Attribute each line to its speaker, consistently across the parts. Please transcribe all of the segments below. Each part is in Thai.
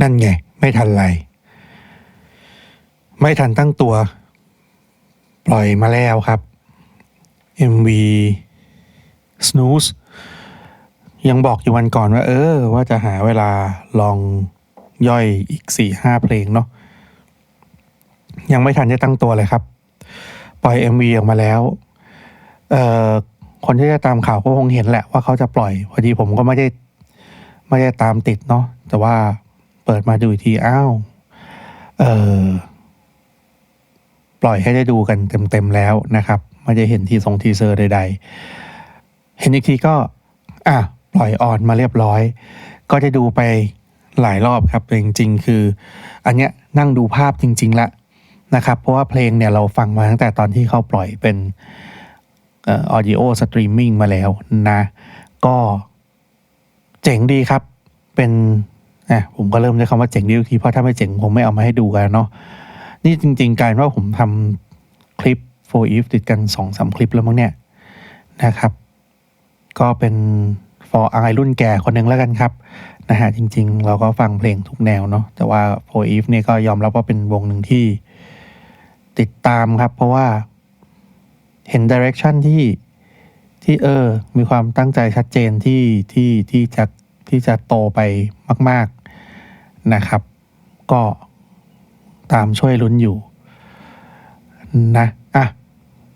Speaker 1: นั่นไง ไม่ทันไร ไม่ทันตั้งตัว ปล่อยมาแล้วครับ MV Snooze ยังบอกอยู่วันก่อนว่า เออ ว่าจะหาเวลาลองย่อยอีกสี่ห้าเพลงเนาะยังไม่ทันจะตั้งตัวเลยครับ ปล่อย MV ออกมาแล้ว เอ่อคนที่จะตามข่าวก็คงเห็นแหละว่าเขาจะปล่อย พอดีผมก็ไม่ได้ ไม่ได้ตามติดเนาะแต่ว่า เปิดมาดูอีกทีอ้าว เออปล่อยให้ได้ดูกันเต็มๆแล้วนะครับไม่ได้เห็นทีทรงทีเซอร์ใด ๆ เห็นอีกทีก็ อะปล่อยออนมาเรียบร้อย ก็จะดูไปหลายรอบครับจริงๆ คือ อันเนี้ยนั่งดูภาพจริง ๆ ละนะครับ เพราะว่าเพลงเนี่ยเราฟังมาตั้งแต่ตอนที่เขาปล่อยเป็นออดิโอสตรีมมิ่งมาแล้วนะ ก็เจ๋งดีครับ เป็น อะผมก็เริ่มใช้คำว่าเจ๋งดีทุกทีเพราะถ้าไม่เจ๋งผมไม่เอามาให้ดูกันเนาะนี่จริง ๆกลารว่าผมทำคลิป for if ติดกันสองสามคลิปแล้วมั้งเนี่ยนะครับ ก็เป็น for I รุ่นแก่คนหนึ่งแล้วกันครับนะฮะจริง ๆ เราก็ฟังเพลงทุกแนวเนาะแต่ว่า for if เนี่ยก็ยอมรับว่าเป็นวงหนึ่งที่ติดตามครับ เพราะว่าเห็น direction ที่ที่เออ มีความตั้งใจชัดเจนที่ที่ที่จะที่จะโตไปมาก ๆ นะครับ ก็ตามช่วยลุ้นอยู่นะ อะ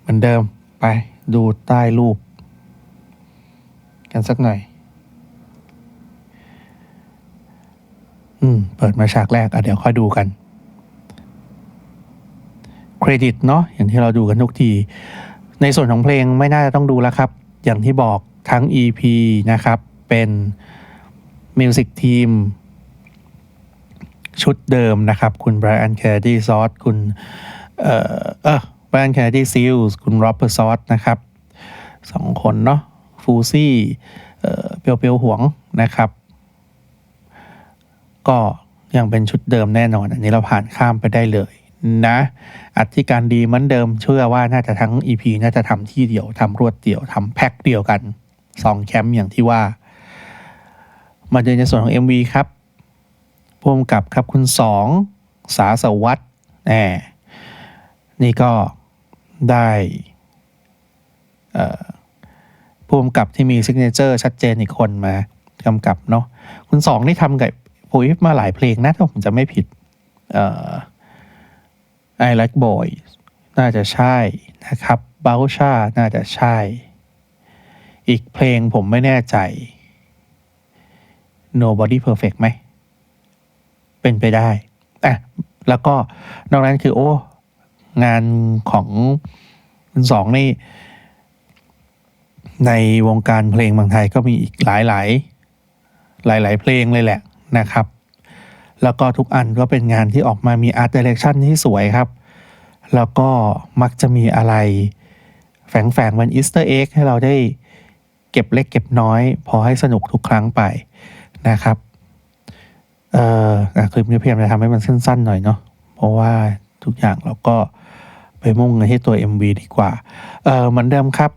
Speaker 1: เหมือนเดิมไปดูใต้รูป กันสักหน่อย อืม เปิดมาฉากแรก อะ เดี๋ยวค่อยดูกัน เครดิตเนาะอย่างที่เราดูกันทุกที ในส่วนของเพลงไม่น่าจะต้องดูแล้วครับ อย่างที่บอกทั้ง EP นะครับ เป็นมิวสิกทีม ชุดเดิมนะครับ คุณไบรอันแคดดี้ซอสคุณเอ่อเออไบรอันแคดดี้ซิลส์คุณโรเบอร์ซอสนะครับสองคนเนาะฟูซี่เอ่อเปียวเปียวหวงนะครับ ก็ยังเป็นชุดเดิมแน่นอน อันนี้เราผ่านข้ามไปได้เลยนะ อัดที่การดีเหมือนเดิม เชื่อว่าน่าจะทั้ง EP น่าจะทำที่เดียวทำรวดเดียวทำแพ็คเดียวกันสองแคมป์อย่างที่ว่า มาเดินในส่วนของ MV ครับ พ่วงกับครับคุณสองสาสวัสด์แหมนี่ก็ได้พ่วงกับที่มีซิกเนเจอร์ชัดเจนอีกคนมากำกับเนาะคุณสองนี่ทำกับปุยมาหลายเพลงนะถ้าผมจะไม่ผิดเออ I like Boys น่าจะใช่นะครับ b a u c h a น่าจะใช่ อีกเพลงผมไม่แน่ใจ Nobody Perfect ไหม เป็นไปได้อะแล้วก็นอกนั้นคือ โอ้งานของสองนี่ในวงการเพลงบางไทยก็มีอีกหลายหลายหลายหลายๆเพลงเลยแหละนะครับ แล้วก็ทุกอันก็เป็นงานที่ออกมามีอาร์ตเดเรคชั่นที่สวยครับ แล้วก็มักจะมีอะไรแฝงๆเป็นอีสเตอร์เอ็กให้เราได้เก็บเล็กเก็บน้อย พอให้สนุกทุกครั้งไปนะครับ เอ่อคลิปนี้พยายามจะทำให้มันสั้นๆหน่อยเนาะเพราะว่าทุกอย่างเราก็ไปมุ่งกันที่ตัว MV ดีกว่าเอ่อเหมือนเดิมครับ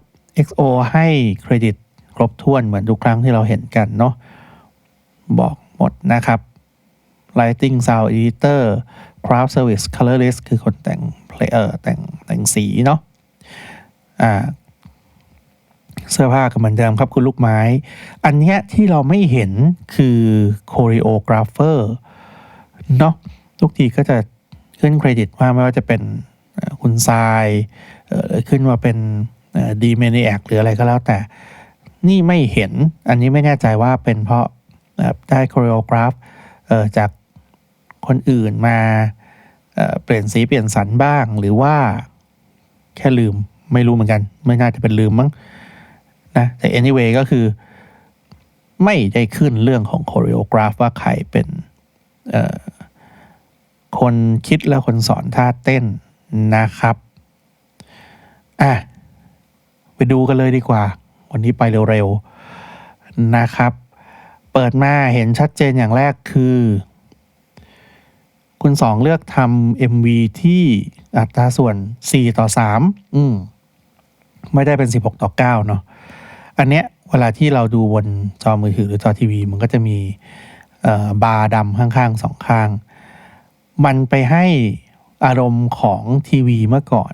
Speaker 1: XO ให้เครดิตครบถ้วนเหมือนทุกครั้งที่เราเห็นกันเนาะบอกหมดนะครับ Lighting Sound Editor Craft Service Colorist คือคนแต่งเพลเออแต่งแต่งสีเนาะอ่า เสื้อผ้าก็เหมือนเดิมครับคุณลูกไม้ อันเนี้ยที่เราไม่เห็นคือโค r ริโอกราฟเฟอร์เนาะทุกทีก็จะขึ้นเครดิตว่าไม่ว่าจะเป็นคุณทรายขึ้นมาเป็นดีเมนีแอกหรืออะไรก็แล้วแต่นี่ไม่เห็นอันนี้ไม่แน่ใจว่าเป็นเพราะได้โค r ริโอกราฟจากคนอื่นมาเอ่อเปลี่ยนสีเปลี่ยนสันบ้าง หรือว่าแค่ลืมไม่รู้เหมือนกัน ไม่น่าจะเป็นลืมมั้ง นะแต่ anyway ก็คือ ไม่ได้ขึ้นเรื่องของ choreograph ว่าใครเป็นคนคิดและคนสอนท่าเต้นนะครับอะไปดูกันเลยดีกว่า วันนี้ไปเร็วๆนะครับ เปิดมาเห็นชัดเจนอย่างแรกคือ คุณสองเลือกทำ MV ที่อัตราส่วน 4 ต่อ 3 อืมไม่ได้เป็น 16 ต่อ 9 เนาะ อันเนี้ยเวลาที่เราดูบนจอมือถือหรือจอทีวี มันก็จะมีบาร์ดำข้างๆสองข้าง มันไปให้อารมณ์ของทีวีเมื่อก่อน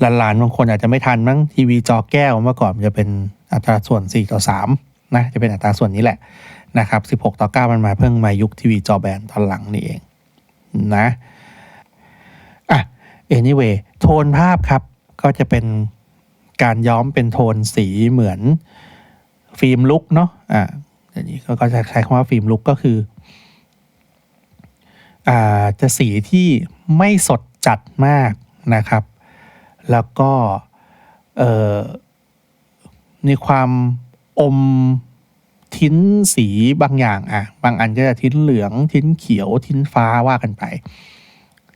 Speaker 1: หลานๆบางคนอาจจะไม่ทันมั้งทีวีจอแก้วเมื่อก่อนมันจะเป็นอัตราส่วน4ต่อ3นะจะเป็นอัตราส่วนนี้แหละนะครับ16 ต่อ 9 มันมาเพิ่งมายุคทีวีจอแบนตอนหลังนี่เองนะอะ anyway โทนภาพครับก็จะเป็น การย้อมเป็นโทนสีเหมือนฟิล์มลุกเนาะอะอันนี้ก็จะใช้คำว่าฟิล์มลุกก็คืออ่าจะสีที่ไม่สดจัดมากนะครับ แล้วก็เอ่อมีความอมทิ้นสีบางอย่างอะ บางอันก็จะทิ้นเหลืองทิ้นเขียวทิ้นฟ้าว่ากันไป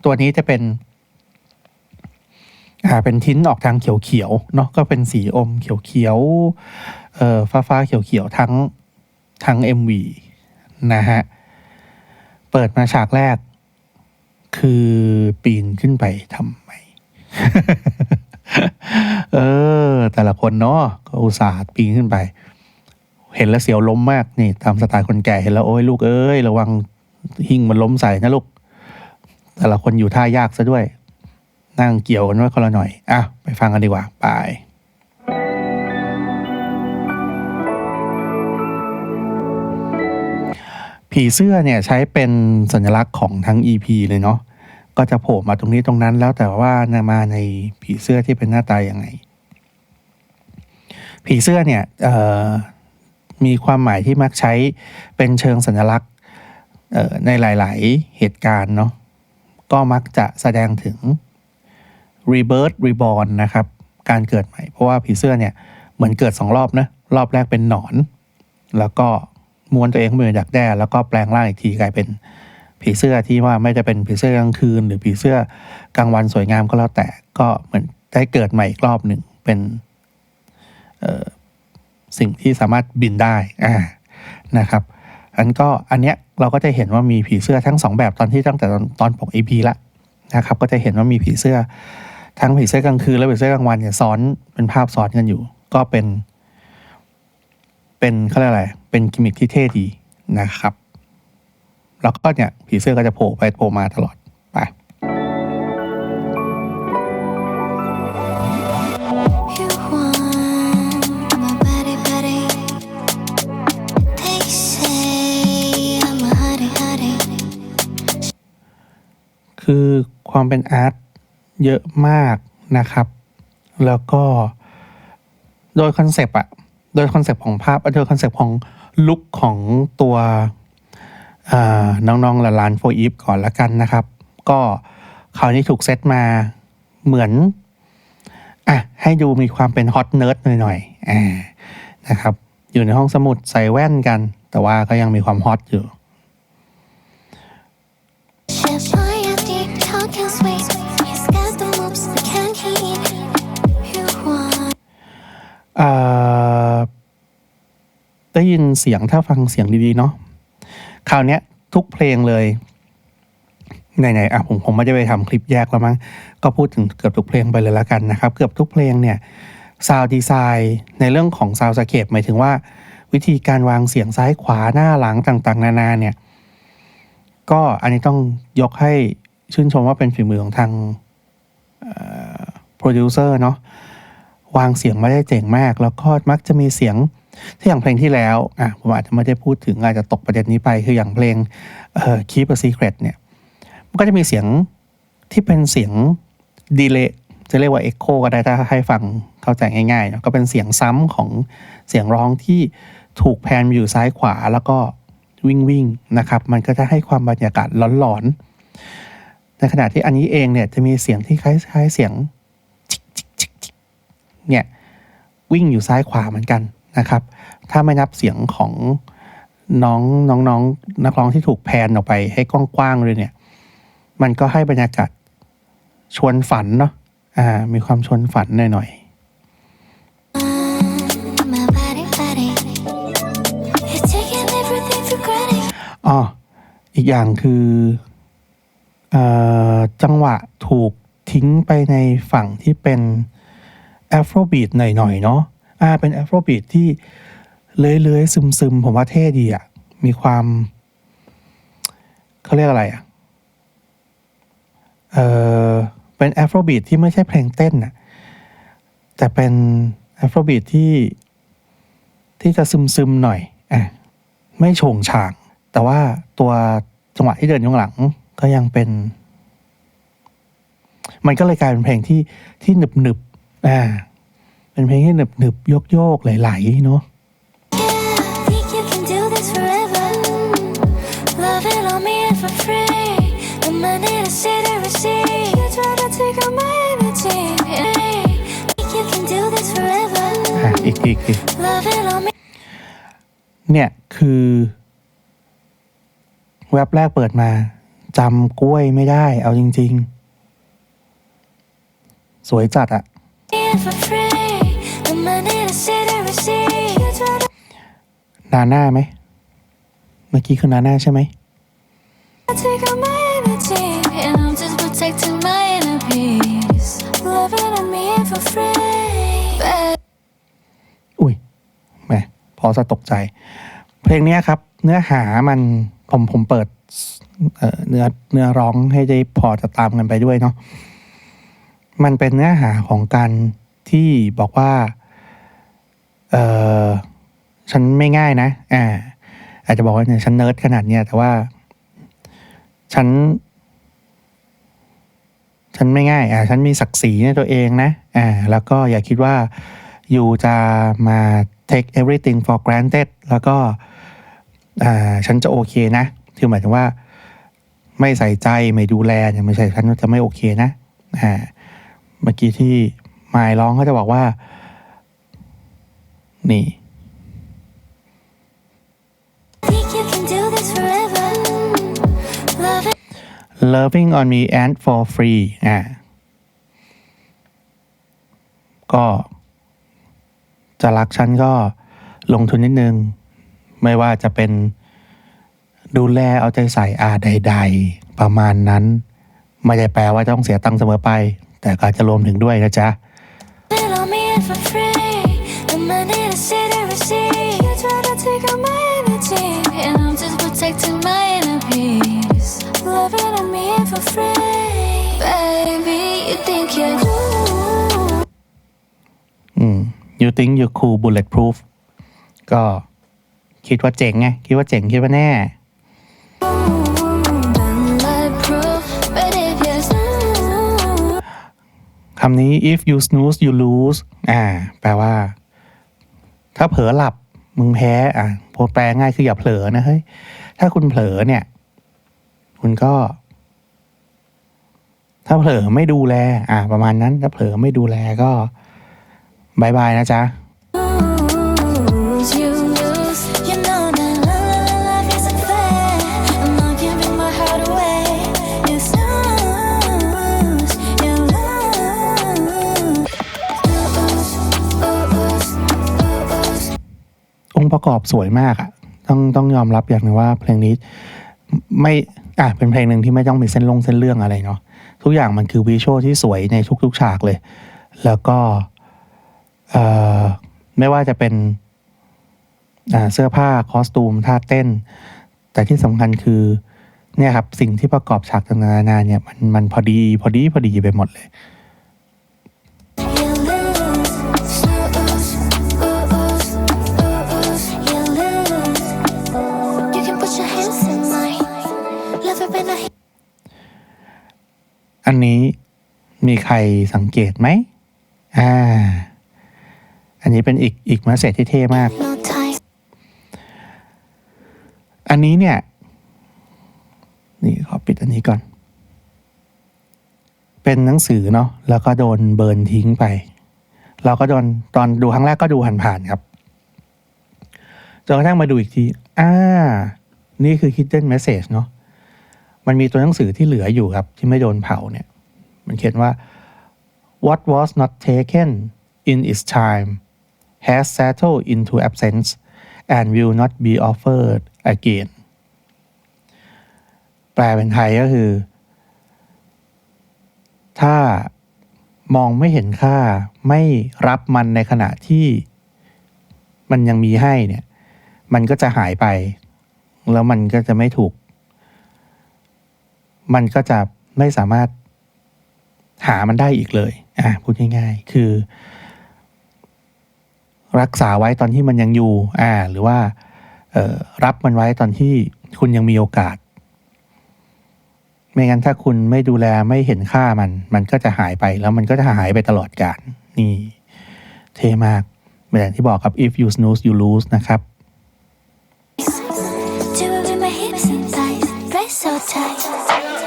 Speaker 1: ตัวนี้จะเป็น อ่าเป็นทิ้นออกทางเขียวๆเนาะก็เป็นสีอมเขียวๆเอ่อฟ้าๆเขียวๆทั้งทั้ง MV นะฮะ เปิดมาฉากแรก คือปีนขึ้นไปทำไม เออ แต่ละคนเนาะก็อุตส่าห์ปีนขึ้นไป เห็นแล้วเสียวล้มมากนี่ ตามสไตล์คนแก่เห็นแล้วโอ้ยลูกเอ้ย ระวังหิ้งมันล้มใส่นะลูก แต่ละคนอยู่ท่ายากซะด้วย นั่งเกี่ยวกันไว้คนละหน่อยอะไปฟังกันดีกว่าไปผีเสื้อเนี่ยใช้เป็นสัญลักษณ์ของทั้ง EP เลยเนาะ ก็จะโผล่มาตรงนี้ตรงนั้นแล้วแต่ว่ามาในผีเสื้อที่เป็นหน้าตายยังไง ผีเสื้อเนี่ยมีความหมายที่มักใช้เป็นเชิงสัญลักษณ์ในหลาย ๆ เหตุการณ์เนาะ ก็มักจะแสดงถึง rebirth reborn นะครับการเกิดใหม่ เพราะว่าผีเสื้อเนี่ยเหมือนเกิดสองรอบนะรอบแรกเป็นหนอน แล้วก็ม้วนตัวเองเข้าไปในดักแด้แล้วก็แปลงร่างอีกทีกลายเป็นผีเสื้อที่ว่าไม่จะเป็นผีเสื้อกลางคืน หรือผีเสื้อกลางวันสวยงามก็แล้วแต่ก็เหมือนได้เกิดใหม่อีกรอบหนึ่งเป็นสิ่งที่สามารถบินได้อ่านะครับอันก็อันเนี้ยเราก็จะเห็นว่ามีผีเสื้อทั้งสองแบบตอนที่ตั้งแต่ตอนตอนปก EP ละนะครับก็จะเห็นว่ามีผีเสื้อ ทั้งผีเสื้อกลางคืนและผีเสื้อกลางวันเนี่ยซ้อนเป็นภาพซ้อนกันอยู่ ก็เป็น เป็นเขาเรียกอะไร เป็นกิมมิคที่เท่ดีนะครับ แล้วก็เนี่ยผีเสื้อก็จะโผล่ไปโผล่มาตลอดไปคือความเป็นอาร์ต เยอะมากนะครับ แล้วก็โดยคอนเซปต์อะโดยคอนเซปต์ของภาพโดยคอนเซปต์ของลุคของตัวน้องๆหลานๆโฟอีฟก่อนละกันนะครับ ก็คราวนี้ถูกเซตมาเหมือนอะให้ดูมีความเป็นฮอตเนิร์ดหน่อยๆอ่านะครับ อยู่ในห้องสมุดใส่แว่นกัน แต่ว่าก็ยังมีความฮอตอยู่ ได้ยินเสียงถ้าฟังเสียงดีๆเนาะคราวนี้ทุกเพลงเลยไหนๆอะผมผมไม่ได้ไปทำคลิปแยกแล้วมั้งก็พูดถึงเกือบทุกเพลงไปเลยละกันนะครับ เกือบทุกเพลงเนี่ยซาวดีไซน์ในเรื่องของซาวสเคปหมายถึงว่า วิธีการวางเสียงซ้ายขวาหน้าหลังต่างๆ นานาเนี่ย ก็อันนี้ต้องยกให้ชื่นชมว่าเป็นฝีมือของทางโปรดิวเซอร์เนาะ วางเสียงไม่ได้เจ๋งมาก แล้วก็มักจะมีเสียงที่อย่างเพลงที่แล้วอะผมอาจจะไม่ได้พูดถึงอาจจะตกประเด็นนี้ไป คืออย่างเพลงเอ่อ Keep a Secret เนี่ยมันก็จะมีเสียงที่เป็นเสียงดีเลย์จะเรียกว่า Echo ก็ได้ถ้าให้ฟังเข้าใจง่ายๆเนอะก็เป็นเสียงซ้ำของเสียงร้องที่ถูกแพนอยู่ซ้ายขวาแล้วก็วิ่งวิ่งๆนะครับ มันก็จะให้ความบรรยากาศหลอนๆในขณะที่อันนี้เองเนี่ยจะมีเสียงที่คล้ายๆเสียง เนี่ยวิ่งอยู่ซ้ายขวาเหมือนกันนะครับ ถ้าไม่นับเสียงของน้องน้องน้องนักร้องที่ถูกแพนออกไปให้กว้างๆเลยเนี่ย มันก็ให้บรรยากาศชวนฝันเนาะอ่า มีความชวนฝันหน่อยๆอ๋ออีกอย่างคืออจังหวะถูกทิ้งไปในฝั่งที่เป็น แอฟโรบีทหน่อยๆเนาะอ่าเป็นแอฟโรบีทที่เลื้อยๆซึมๆ ผมว่าเท่ดีอะมีความเขาเรียกอะไรอะเออเป็นแอฟโรบีทที่ไม่ใช่เพลงเต้นน่ะแต่เป็นแอฟโรบีทที่ที่จะซึมๆหน่อยอะไม่โฉงฉาง แต่ว่าตัวจังหวะที่เดินอยข้างหลังก็ยังเป็น มันก็เลยกลายเป็นเพลงที่ที่หนึบหนึบ อ่าเป็นเพลงที่หนึบหนึบโยกโยกๆไหลๆเนาะ
Speaker 2: Yeah, think you can do this forever. Love it on me and for free. The money to see to receive. You try to take all my energy. Think you can do this forever.
Speaker 1: อะอีกอีกอีก
Speaker 2: Love it on me.
Speaker 1: เนี่ยคือเว็บแรกเปิดมาจำกล้วยไม่ได้ เอาจริง ๆ สวยจัดอะ นาน่าไหม เมื่อกี้คือนาน่าใช่ไหม
Speaker 2: take all my energy. And I'm just protecting my inner peace. Love it on me and for free. Babe.
Speaker 1: อุ้ยแหมพอจะตกใจ เพลงเนี้ยครับ เนื้อหามันผมผมเปิดเอ่อเนื้อเนื้อร้องให้ได้พอจะตามกันไปด้วยเนาะมันเป็นเนื้อหาของการ ที่บอกว่า เออฉันไม่ง่ายนะ อ่า อาจจะบอกว่าเนี่ยฉันเนิร์ดขนาดเนี้ยแต่ว่า ฉัน ฉันไม่ง่าย อ่า ฉันมีศักดิ์ศรีในตัวเองนะ อ่า แล้วก็อย่าคิดว่าอยู่จะมา take everything for granted แล้วก็ อ่า ฉันจะโอเคนะ คือหมายถึงว่า ไม่ใส่ใจไม่ดูแลเนี่ยไม่ใช่ฉันจะไม่โอเคนะ อ่า เมื่อกี้ที่ มายร้องเขาจะบอกว่า นี่ loving on me and for free อ่าก็ จะรักฉันก็ลงทุนนิดนึง ไม่ว่าจะเป็นดูแลเอาใจใส่อาใด ๆ ประมาณนั้น ไม่ได้แปลว่าต้องเสียตังค์เสมอไป แต่ก็จะรวมถึงด้วยนะจ๊ะ
Speaker 2: Money to see to receive. You try to take all my energy. And I'm just protecting my inner peace. Love it on me and for free. Baby, you think you're cool.
Speaker 1: อืม you think you cool bulletproof ก็คิดว่าเจ๋งไง คิดว่าเจ๋ง คิดว่าแน่ คำนี้ if you snooze you lose อ่า แปลว่า ถ้าเผลอหลับมึงแพ้อะพอแปลง่ายคืออย่าเผลอนะเฮ้ยถ้าคุณเผลอเนี่ย คุณก็ ถ้าเผลอไม่ดูแล อะ ประมาณนั้น ถ้าเผลอไม่ดูแลก็บายบายนะจ๊ะ ประกอบสวยมากอะต้องต้องยอมรับอย่างหนึ่งว่าเพลงนี้ไม่อะเป็นเพลงหนึ่งที่ไม่ต้องมีเส้นลงเส้นเรื่องอะไรเนาะทุกอย่างมันคือวิชวลที่สวยในทุก ๆ ฉากเลย แล้วก็เอ่อไม่ว่าจะเป็นอ่าเสื้อผ้าคอสตูมท่าเต้น แต่ที่สำคัญคือเนี่ยครับสิ่งที่ประกอบฉากต่างๆนานาเนี่ยมันมันพอดีพอดีพอดีไปหมดเลย อันนี้มีใครสังเกตไหม อ่า อันนี้เป็นอีกอีกมาเสจที่เท่มาก อันนี้เนี่ย นี่ขอปิดอันนี้ก่อน เป็นหนังสือเนาะ แล้วก็โดนเบิร์นทิ้งไป เราก็โดนตอนดูครั้งแรกก็ดูผ่านๆครับ จนกระทั่งมาดูอีกที อ่า นี่คือ hidden message เนาะ มันมีตัวหนังสือที่เหลืออยู่ครับ ที่ไม่โดนเผาเนี่ยมันเขียนว่า what was not taken in its time has settled into absence and will not be offered again แปลเป็นไทยก็คือ ถ้ามองไม่เห็นค่าไม่รับมันในขณะที่มันยังมีให้เนี่ย มันก็จะหายไป แล้วมันก็จะไม่ถูก มันก็จะไม่สามารถหามันได้อีกเลย อะพูดง่ายๆ คือ รักษาไว้ตอนที่มันยังอยู่ อ่า หรือว่าเออรับมันไว้ตอนที่คุณยังมีโอกาส ไม่งั้นถ้าคุณไม่ดูแลไม่เห็นค่ามัน มันก็จะหายไปแล้วมันก็จะหายไปตลอดกาลนี่ เทมากเหมือนที่บอกครับ if you snooze you lose นะครับ
Speaker 2: so tight.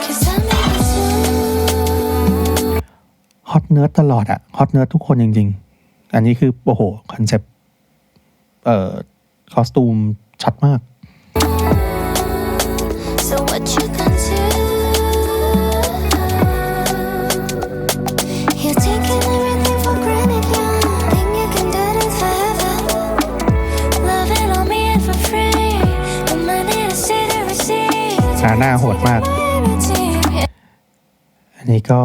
Speaker 2: Cause I make it smooth.
Speaker 1: ฮอตเนิร์ดตลอดอะฮอตเนิร์ดทุกคนจริง ๆ อันนี้คือ โอ้โห คอนเซปต์เอ่อ คอสตูม ชัดมาก
Speaker 2: So what you gonna do? You're taking everything for granted, yeah. Think you can do this forever? Loving on me and for free. The money to say to receive.
Speaker 1: หน้าหน้าโหดมาก
Speaker 2: My energy.
Speaker 1: อันนี้ก็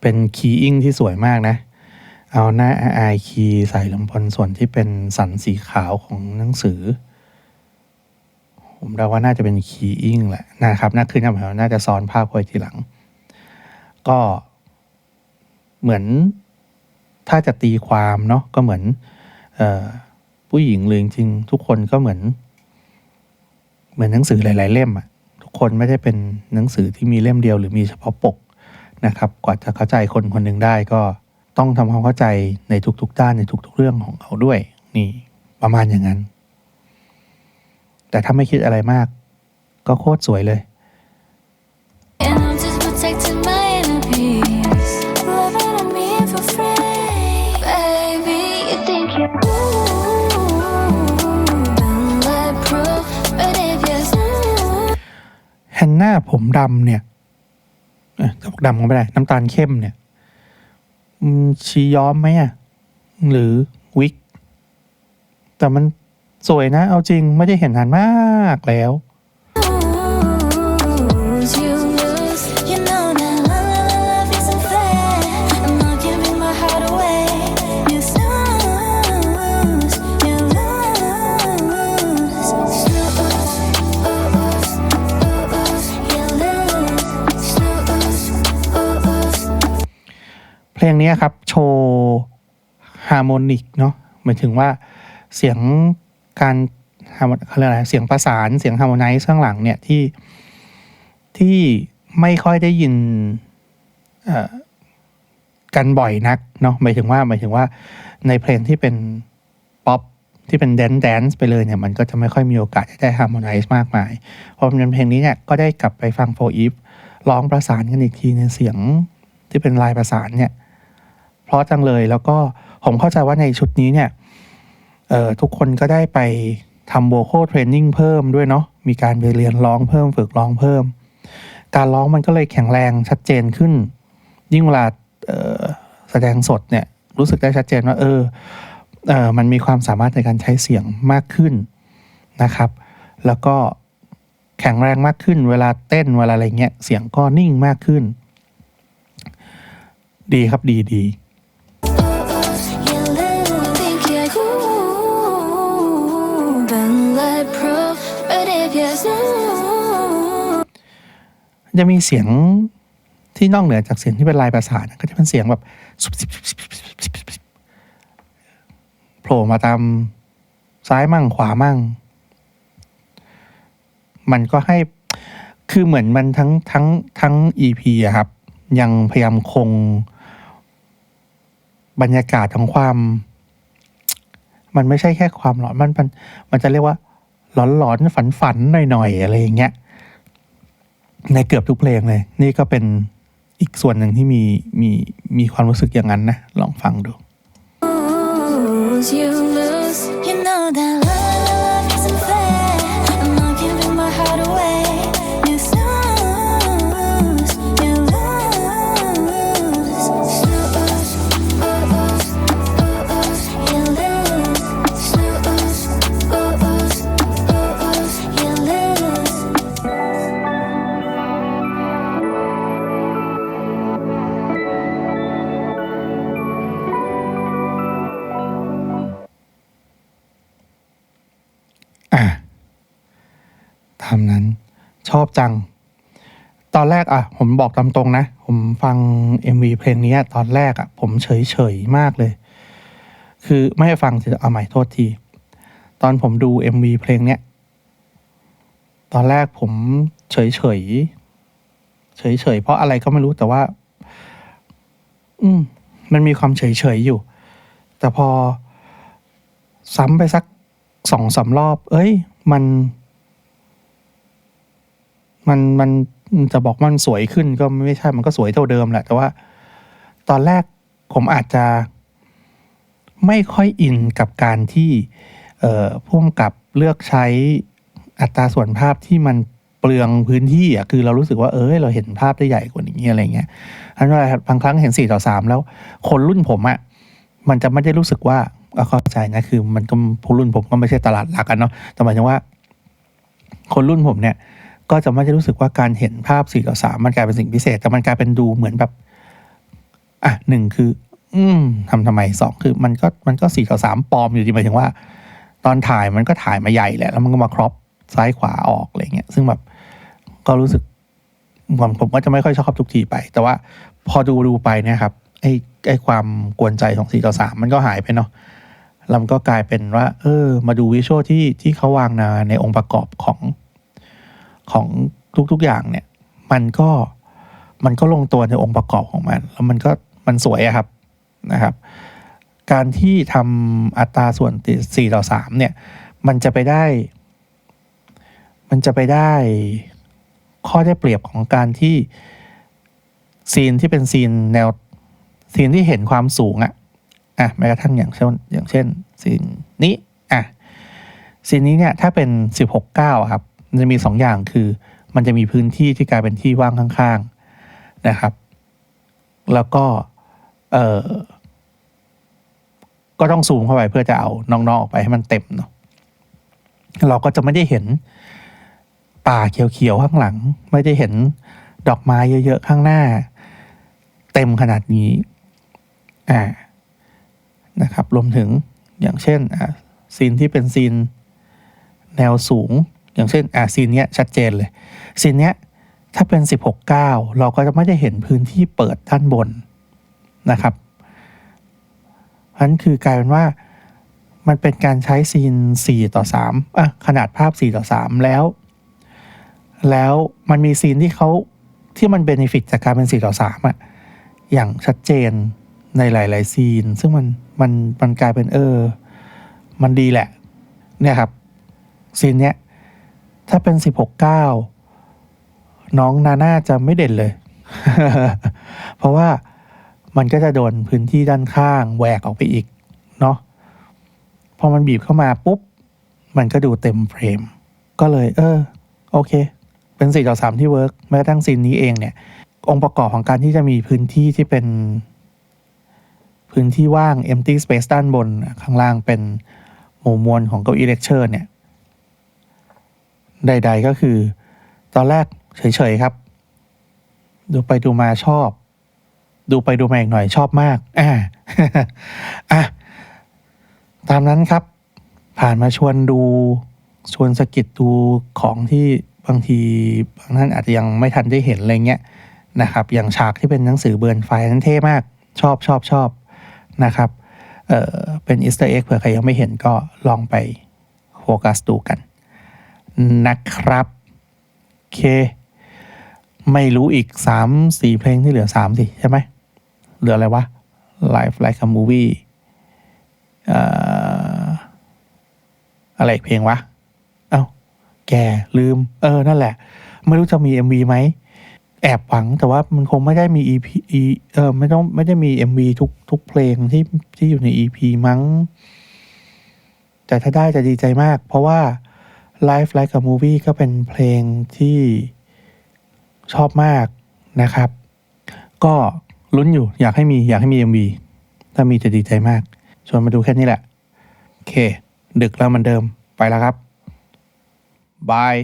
Speaker 1: เป็นคีย์อิงที่สวยมากนะ เอาหน้าอายคีย์ใส่ลงบนส่วนที่เป็นสันสีขาวของหนังสือ ผมเดาว่าน่าจะเป็นคีย์อิงแหละนะครับน่าคือน่าหมายว่าน่าจะซ้อนภาพไว้ทีหลัง ก็เหมือนถ้าจะตีความเนาะก็เหมือนออผู้หญิงหรือจริงๆทุกคนก็เหมือน เหมือนหนังสือหลาย ๆ เล่มอะ ทุกคนไม่ได้เป็นหนังสือที่มีเล่มเดียวหรือมีเฉพาะปกนะครับ กว่าจะเข้าใจคนคนหนึ่งได้ก็ต้องทำความเข้าใจในทุกๆด้านในทุก ๆ เรื่องของเขาด้วยนี่ประมาณอย่างนั้น แต่ถ้าไม่คิดอะไรมาก ก็โคตรสวยเลย แฮนนาผมดำเนี่ยเอ้ยจะบอกดำก็ไม่ได้ น้ำตาลเข้มเนี่ยชี้ย้อมไหมอะหรือวิก แต่มันสวยนะ เอาจริงไม่ได้เห็นนานมากแล้ว เพลงนี้ครับ โชว์ฮาร์โมนิกเนาะหมายถึงว่าเสียงการฮาร์โมเขาเรียกอะไรเสียงประสานเสียงฮาร์โมไนซ์ข้างหลังเนี่ยที่ที่ไม่ค่อยได้ยินกันบ่อยนักเนาะหมายถึงว่าหมายถึงว่าในเพลงที่เป็นป๊อปที่เป็นแดนแดนซ์ไปเลยเนี่ยมันก็จะไม่ค่อยมีโอกาสได้ฮาร์โมไนซ์มากมาย เพอเป็นเพลงนี้เนี่ยก็ได้กลับไปฟังโฟอีฟร้องประสานกันอีกทีในเสียงที่เป็นลายประสานเนี่ย เพราะจังเลย แล้วก็ผมเข้าใจว่าในชุดนี้เนี่ยทุกคนก็ได้ไปทำโวค a l เทรนนิ่งเพิ่มด้วยเนาะมีการไปเรียนร้องเพิ่มฝึกร้องเพิ่ม การร้องมันก็เลยแข็งแรงชัดเจนขึ้น ยิ่งเวลาแสดงสดเนี่ยรู้สึกได้ชัดเจนว่าเออเออมันมีความสามารถในการใช้เสียงมากขึ้นนะครับ แล้วก็แข็งแรงมากขึ้น เวลาเต้นเวลาอะไรเงี้ยเสียงก็นิ่งมากขึ้น ดีครับดีดี จะมีเสียงที่นอกเหนือจากเสียงที่เป็นลายประสาทก็จะเป็นเสียงแบบโผล่มาตามซ้ายมั่งขวามั่ง มันก็ให้คือเหมือนมันทั้งทั้งทั้งอีพีครับ ยังพยายามคง บรรยากาศของความ มันไม่ใช่แค่ความหลอนมันมันมันจะเรียกว่า หลอนหลอนฝันฝันหน่อยๆอะไรอย่างเงี้ย ในเกือบทุกเพลงเลย นี่ก็เป็นอีกส่วนหนึ่งที่มีมีมีความรู้สึกอย่างนั้นนะ ลองฟังดู
Speaker 2: you
Speaker 1: จัง ตอนแรกอะ ผมบอกตามตรงนะ ผมฟัง MV เพลงนี้ตอนแรกอะ ผมเฉยเฉยๆมากเลย คือไม่ให้ฟังสิเอาใหม่โทษที ตอนผมดู MV เพลงเนี้ย ตอนแรกผมเฉยเฉยเฉยเฉยๆเพราะอะไรก็ไม่รู้แต่ว่า อืม มันมีความเฉยเฉยๆอยู่ แต่พอซ้ำไปสักสองสามรอบ เอ้ย มัน มันมันจะบอกมันสวยขึ้นก็ไม่ใช่มันก็สวยเท่าเดิมแหละ แต่ว่า ตอนแรกผมอาจจะ ไม่ค่อยอินกับการที่เอ่อพ่วงกับเลือกใช้อัตราส่วนภาพที่มันเปลืองพื้นที่อะคือเรารู้สึกว่าเออเราเห็นภาพได้ใหญ่กว่านี้อะไรเงี้ยอันว่าบางครั้งเห็นสี่ต่อสามแล้ว คนรุ่นผมอะมันจะไม่ได้รู้สึกว่าเอาเข้าใจนะคือมันก็ผู้รุ่นผมก็ไม่ใช่ตลาดหลักกันเนาะแต่หมายถึงว่า คนรุ่นผมเนี่ย ก็จะไม่ได้รู้สึกว่าการเห็นภาพสี่ต่อสามมันกลายเป็นสิ่งพิเศษ แต่มันกลายเป็นดูเหมือนแบบ อะหนึ่งคือ อืมทำทำไมสองคือ มันก็มันก็สี่ต่อสามปลอมอยู่ดีหมายถึงว่า ตอนถ่ายมันก็ถ่ายมาใหญ่แหละแล้วมันก็มาครอปซ้ายขวาออกอะไรเงี้ยซึ่งแบบก็รู้สึกผมผมก็จะไม่ค่อยชอบทุกทีไป แต่ว่าพอดูดูไปเนี่ยครับไอ้ไอ้ความกวนใจของสี่ต่อสามมันก็หายไปเนาะแล้วมันก็กลายเป็นว่า เออ มาดูวิชวลที่ที่เขาวางนาในองค์ประกอบของ ของทุกๆอย่างเนี่ย มันก็มันก็ลงตัวในองค์ประกอบของมัน แล้วมันก็มันสวยครับนะครับ การที่ทำอัตราส่วน4ต่อ3เนี่ย มันจะไปได้ มันจะไปได้ข้อได้เปรียบของการที่ซีนที่เป็นซีนแนวซีนที่เห็นความสูงอะอะแม้กระทั่งอย่างเช่นอย่างเช่นซีนนี้อะซีนนี้เนี่ยถ้าเป็น 16 9 ครับ มันจะมีสองอย่างคือ มันจะมีพื้นที่ที่กลายเป็นที่ว่างข้างๆนะครับ แล้วก็เออก็ต้องซูมเข้าไปเพื่อจะเอาน้องๆออกไปให้มันเต็มเนาะเราก็จะไม่ได้เห็นป่าเขียวๆข้างหลัง ไม่ได้เห็นดอกไม้เยอะๆข้างหน้า เต็มขนาดนี้อ่านะครับ รวมถึงอย่างเช่นอ่าซีนที่เป็นซีนแนวสูง อย่างเช่นอ่าซีนเนี้ยชัดเจนเลยซีนเนี้ยถ้าเป็น 16 9 เราก็จะไม่ได้เห็นพื้นที่เปิดด้านบนนะครับนั้นคือกลายเป็นว่ามันเป็นการใช้ซีน 4 ต่อ3อะขนาดภาพ 4 ต่อ 3 แล้ว แล้วมันมีซีนที่เขาที่มันเบนฟิตจากการเป็น 4 ต่อ3อะอย่างชัดเจนในหลาย ๆ ซีน ซึ่งมันมันมันกลายเป็นเออ มันดีแหละ เนี่ยครับ ซีนเนี้ย ถ้าเป็น16 9น้องนาน่าจะไม่เด่นเลย เพราะว่ามันก็จะโดนพื้นที่ด้านข้างแหวกออกไปอีกเนาะพอมันบีบเข้ามาปุ๊บ มันก็ดูเต็มเฟรม ก็เลย เออ โอเค เป็นสี่ต่อสามที่เวิร์กแม้กระทั่งซีนนี้เองเนี่ย องค์ประกอบของการที่จะมีพื้นที่ที่เป็น พื้นที่ว่าง empty space ด้านบน ข้างล่างเป็นหมู่มวลของเก้าอี้เลคเชอร์เนี่ย ใด ๆ ก็คือ ตอนแรกเฉยๆครับ ดูไปดูมาชอบ ดูไปดูมาอีกหน่อยชอบมากอ่าอะตามนั้นครับ ผ่านมาชวนดูชวนสะกิดดูของที่บางทีบางท่านอาจจะยังไม่ทันได้เห็นอะไรเงี้ยนะครับ อย่างฉากที่เป็นหนังสือเบิร์นไฟนั้นเท่มาก ชอบชอบชอบนะครับเออเป็นอีสต์เอ็กเผื่อใครยังไม่เห็นก็ลองไปโฟกัสดูกัน นะครับ โอเค ไม่รู้อีกสามสี่เพลงที่เหลือสามสิ ใช่ไหม เหลืออะไรวะ Life Like a Movie อ่ออะไรเพลงวะ เอ้า แกลืม เออ นั่นแหละ ไม่รู้จะมี MV ไหม แอบหวังแต่ว่ามันคงไม่ได้มี EP เออไม่ต้องไม่ได้มี MV ทุกทุกเพลงที่ที่อยู่ใน EP มั้ง แต่ถ้าได้จะดีใจมาก เพราะว่า Life Like a Movie ก็เป็นเพลงที่ชอบมากนะครับ ก็ลุ้นอยู่อยากให้มีอยากให้มี MV ถ้ามีจะดีใจมาก ชวนมาดูแค่นี้แหละ โอเค ดึกแล้วมันเดิมไปแล้วครับบาย